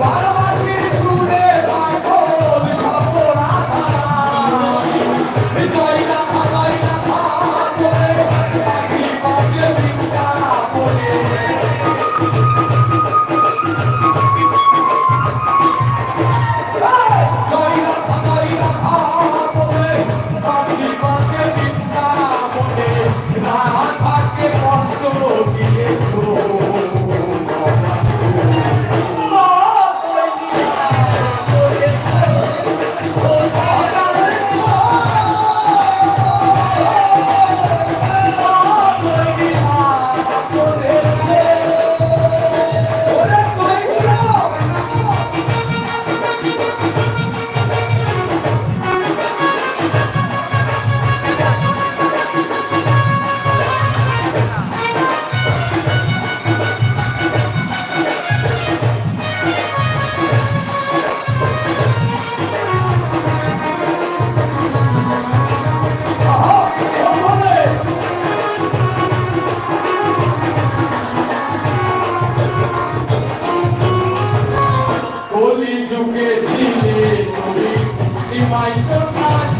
말아봐. like so much.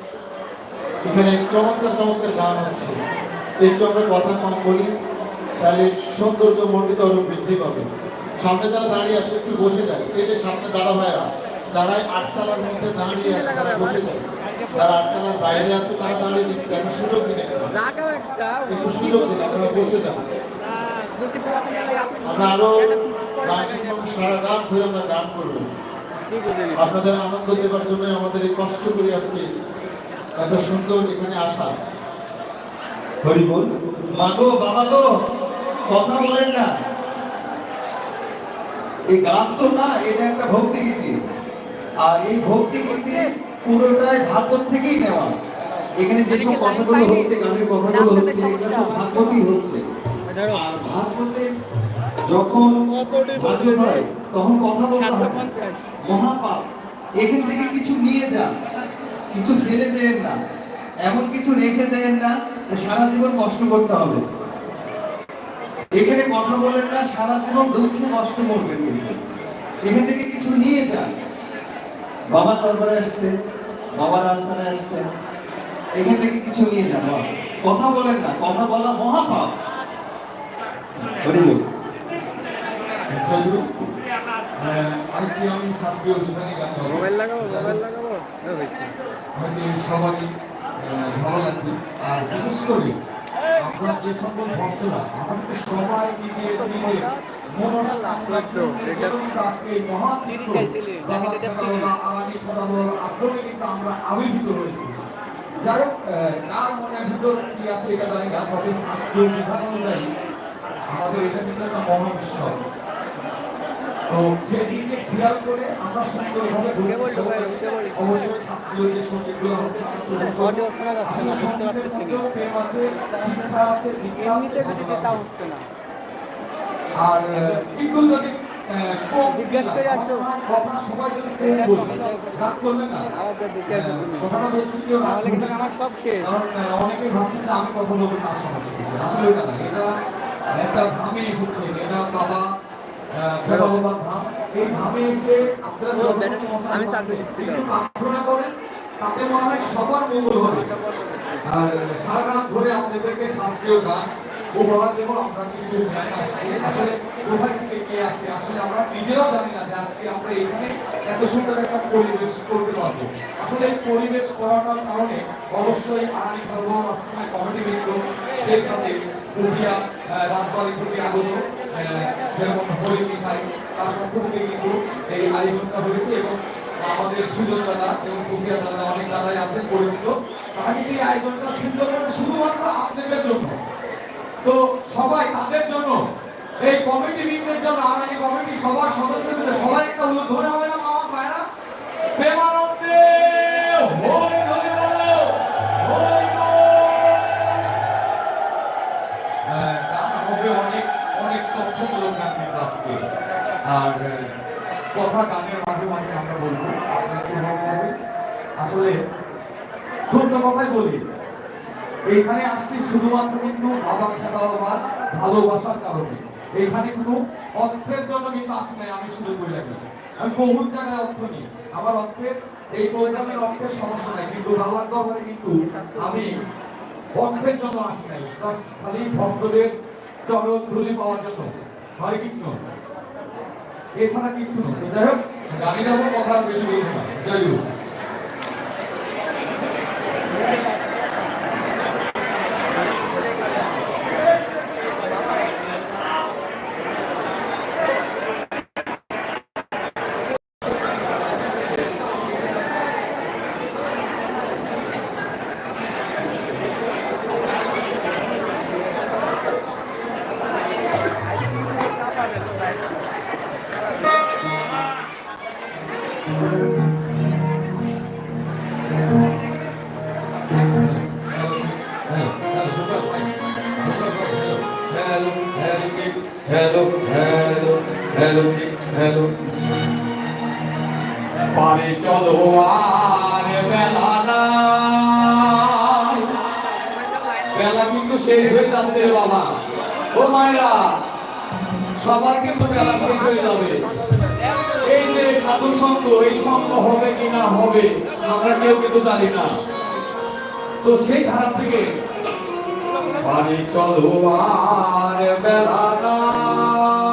এখানে চমৎকার চমৎকার গান আছে। একটু আমরা কথা কম বলি তাহলে সৌন্দর্য মণ্ডিত আরও বৃদ্ধি পাবে। সামনে যারা দাঁড়িয়ে আছে একটু বসে যায়। এই যে সামনে দাদা ভাইরা যারা আটচালার মধ্যে দাঁড়িয়ে আছে তারা বসে যায়। যারা আটচালার বাইরে আছে তারা দাঁড়িয়ে নিন, সুযোগ দিন একটা। সুযোগ দিন আপনারা বসে যান। আমরা আরও গান শুনব সারা রাত ধরে আমরা গান করব। আপনাদের আনন্দ দেবার জন্য আমাদের এই কষ্ট করে আজকে এত সুন্দর এখানে আসা। হরি বল। মা গো বাবা গো কথা বলেন না। এই গান তো না এটা একটা ভক্তি গীতি। আর এই ভক্তি গীতি পুরোটাই ভাগবত থেকেই নেওয়া। এখানে যেসব কথাগুলো হচ্ছে গানের কথাগুলো হচ্ছে এগুলো সব ভাগবতই হচ্ছে। আর ভাগবতে যখন ভাগ্য হয় তখন কথা সাতশো হয়। মহাপাপ এখান থেকে কিছু নিয়ে যান। কিছু ফেলে যেয়েন না। এমন কিছু রেখে যেয়েন না যে সারা জীবন কষ্ট করতে হবে। এখানে কথা বলেন না সারা জীবন দুঃখে কষ্ট করবেন কিন্তু। এখান থেকে কিছু নিয়ে যান। বাবার দরবারে আসছে বাবার আস্থানে আসছে। এখান থেকে কিছু নিয়ে যান। কথা বলেন না কথা বলা মহাপাপ। হরি বল। জয়গুরু আহ, আরেকটি আমি শাস্ত্রীয় বিধানী গান গাবো। মোবাইল লাগাবো মোবাইল লাগাবো। হয়তো সবারই ভালো লাগবে। আর বিশেষ করে আমরা যে সকল ভক্তরা সবাই নিজে নিজে আমরা আবির্ভূত হয়েছি। যাই হোক কার মনের ভিতর কি আছে এটা জানি না তবে শাস্ত্রীয় বিধান অনুযায়ী আমাদের এটা কিন্তু একটা মহাবিশ্বাস তো সেই দিকে খেয়াল করে আমরা সুন্দরভাবে উঠে বলল ভাই, উঠে অবশ্যই শাস্ত্রীয় সঙ্গীতগুলো হচ্ছে আমরা তুলে ধরবো। অডিও শোনা যাচ্ছে না, আসলে বুঝতে সঙ্গীতের পারতেছি না। মধ্যেও প্রেম আছে, শিক্ষা আর কিন্তু যদি জিজ্ঞেস করে আসো। কথা সবাই যদি কম বলে, রাগ করবে না। আবার যা দেখে আসো তুমি। কথাটা বলছি কেউ তাহলে কিন্তু আমার সব শেষ। যে আমি কথা বলব তার সমস্যা আসলে এটা না এটা একটা ধামে এসেছে এটা বাবা ফেরা বাবার ধাম এই ধামে এসে আপনারা ও, আমি। প্রার্থনা করেন তাতে মনে হয় সবার মঙ্গল হবে। আর সারা রাত ধরে আপনাদেরকে শাস্ত্রীয় গান উপহার দেবো আমরা কিছু গান আসছে। আসলে কোথায় থেকে কে আসে আসলে আমরা নিজেরাও জানি না যে আজকে আমরা এখানে এত সুন্দর একটা পরিবেশ করতে পারব। আসলে এই পরিবেশ করাটার কারণে অবশ্যই আনি ধর্ম আশ্রমের কমিটি বৃন্দ সেই সাথে পুঠিয়া রাজবাড়ি থেকে আগত যেমন হরি মিঠাই, তার পক্ষ থেকে কিন্তু এই আয়োজনটা হয়েছে এবং আমাদের সুজন দাদা এবং পুঠিয়া দাদা, অনেক দাদাই আছেন, পরিচিত। তারা কিন্তু এই আয়োজনটা সুন্দর করে শুধুমাত্র আপনাদের জন্য। তো সবাই তাদের জন্য, এই কমিটি বৃন্দের জন্য, আর এই কমিটি সবার সদস্য মিলে সবাই একটা ধরে হবে না মামা ভাইরা? প্রেমানন্দে, হরি হরি অনেক তথ্যমূলক কিন্তু আজকে। আর কথা গানের মাঝে মাঝে আমরা বলব, আপনারা করবেন। আসলে ছোট্ট কথাই বলি এইখানে আসছি শুধুমাত্র কিন্তু বাবা খেলা বাবার ভালোবাসার কারণে। এইখানে কোনো অর্থের জন্য কিন্তু আসি নাই, আমি শুধু বলে রাখি। আমি বহুত জায়গায় অর্থ নিই। আমার অর্থের এই প্রোগ্রামের অর্থের সমস্যা নাই, কিন্তু বাবার দরবারে কিন্তু আমি অর্থের জন্য আসি নাই। জাস্ট খালি ভক্তদের চরণ ধুলি পাওয়ার জন্য। হরে কৃষ্ণ। এছাড়া কিচ্ছু নয়। তো যাই হোক গানে যাব কথা বেশি বলব না। জয় পারে চলো আর বেলা বেলা কিন্তু শেষ হয়ে যাচ্ছে বাবা। ও মায়েরা, সবার কিন্তু বেলা শেষ হয়ে যাবে। এই যে সাধু সঙ্গ, এই সঙ্গ হবে কি না হবে, আমরা কেউ কিন্তু জানি না। তো সেই ধারা থেকে বাড়ি চলো আর বেলা নাই।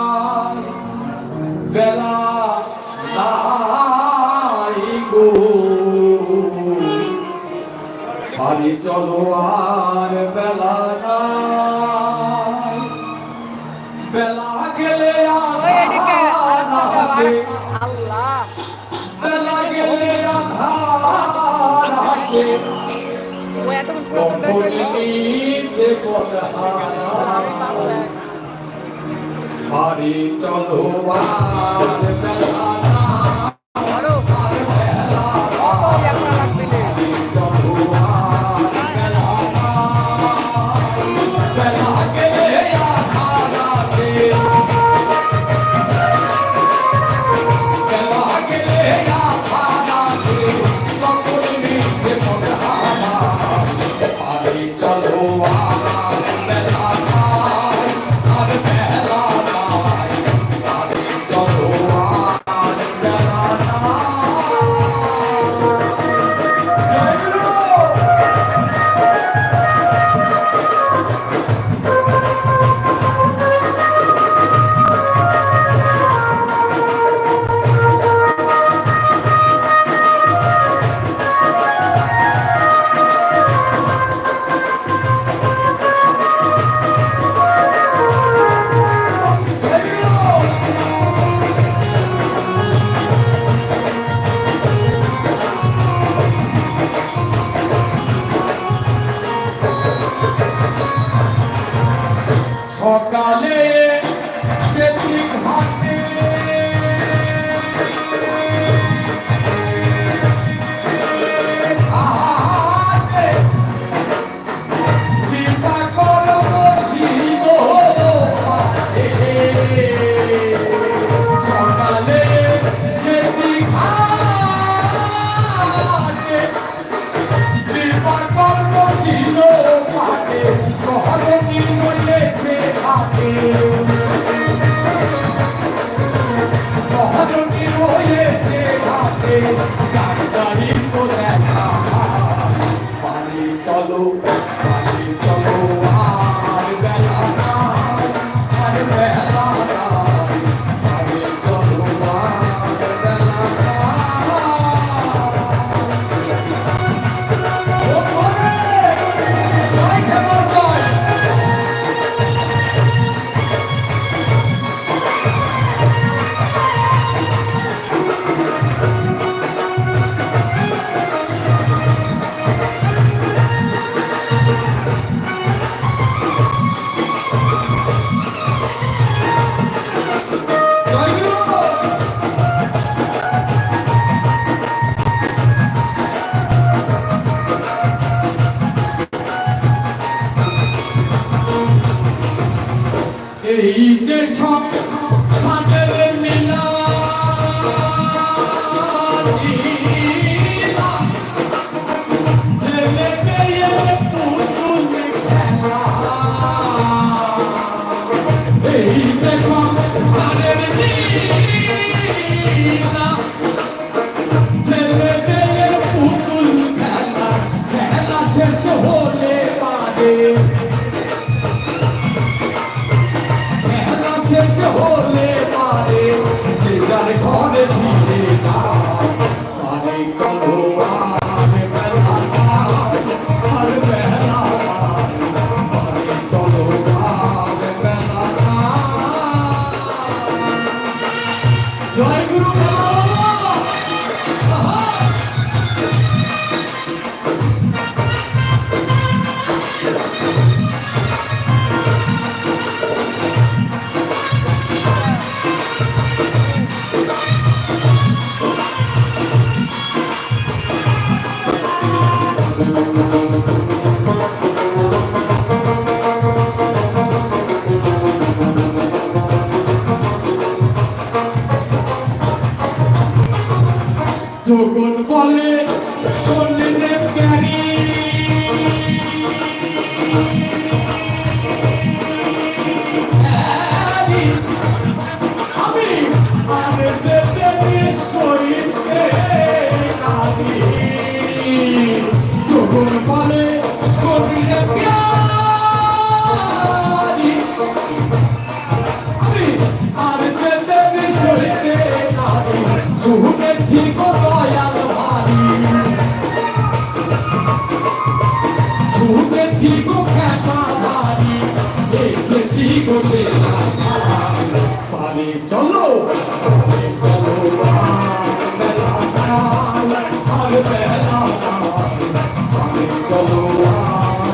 বেলা নাই গো। বাড়ি চলো আর বেলা নাই। বেলা গেলে আসে। বেলা গেলে আধার আসে। কখন নিচে পড়হারা বাড়ি চলো আর বেলা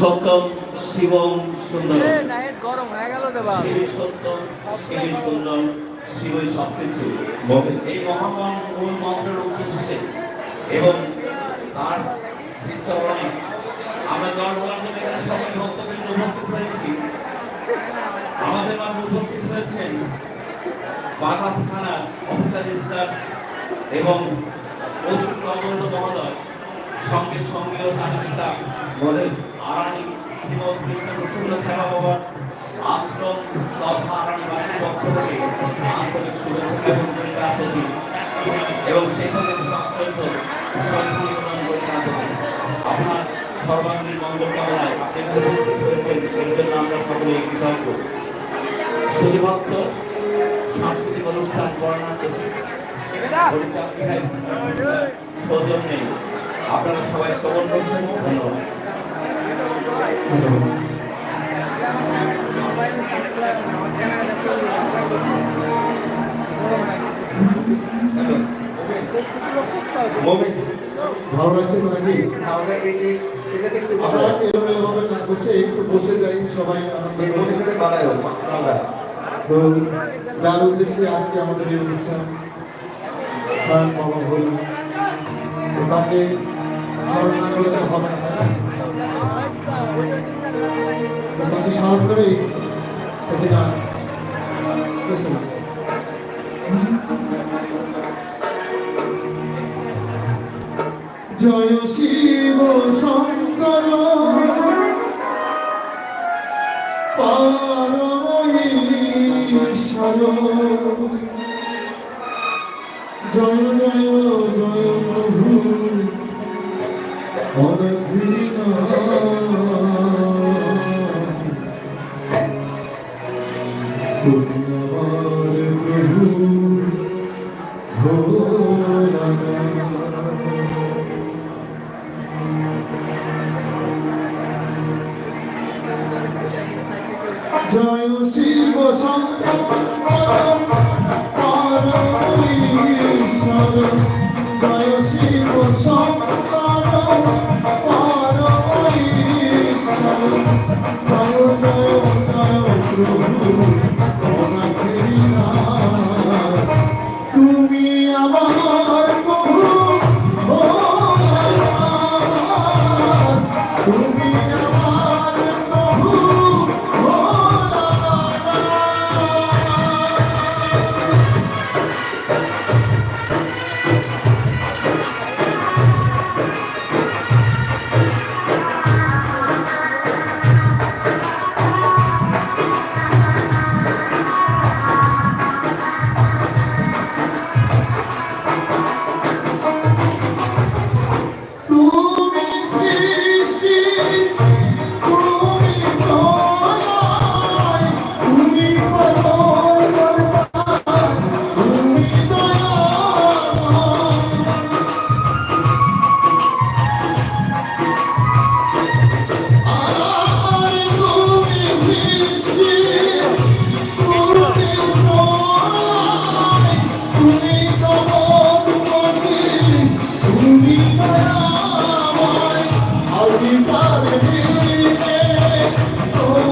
সত্যম শিবম সুন্দর গরম হয়ে গেল শিবই সত্য শিবই সুন্দর শিবই সবকিছু। এই মহামন মূল মন্ত্রের উদ্দেশ্যে এবং তার শ্রীচরণে আমরা জল ঢালার জন্য এখানে সকল ভক্তবৃন্দ উপস্থিত হয়েছি। আমাদের মাঝে উপস্থিত হয়েছেন বাঘা থানা অফিসার ইনচার্জ এবং তদন্ত মহোদয়। সঙ্গে সঙ্গেও স্টাফ বলেন আরানি, শ্রীমৎ কৃষ্ণ প্রসন্ন খেলা বাবার আশ্রম তথা আরানিবাসীর পক্ষ থেকে আন্তরিক শুভেচ্ছা জ্ঞাপন করি তার প্রতি এবং সেই সাথে সশ্রদ্ধ শ্রদ্ধা নিবেদন করি তার প্রতি। আপনার সর্বাঙ্গীন মঙ্গল কামনায় আপনি এখানে উপস্থিত হয়েছেন। এর জন্য আমরা সকলে কৃতজ্ঞ। শুধুমাত্র সাংস্কৃতিক অনুষ্ঠান বর্ণাঢ্য পরিচালিকায় সৌজন্যে আপনারা সবাই শ্রবণ করছেন। ধন্যবাদ। ভালো লাগছে তো নাকি? আমরা এলোমেলো ভাবে না বসে একটু বসে যাই সবাই আনন্দ তো যার উদ্দেশ্যে আজকে আমাদের এই অনুষ্ঠান স্বয়ং তাকে স্মরণ না করলে তো হবে না তাকে স্মরণ করেই একটি গান চেষ্টা করছি জয় শিব শঙ্কর। পারমঈশ্বর জয় জয় জয় প্রভু। Ana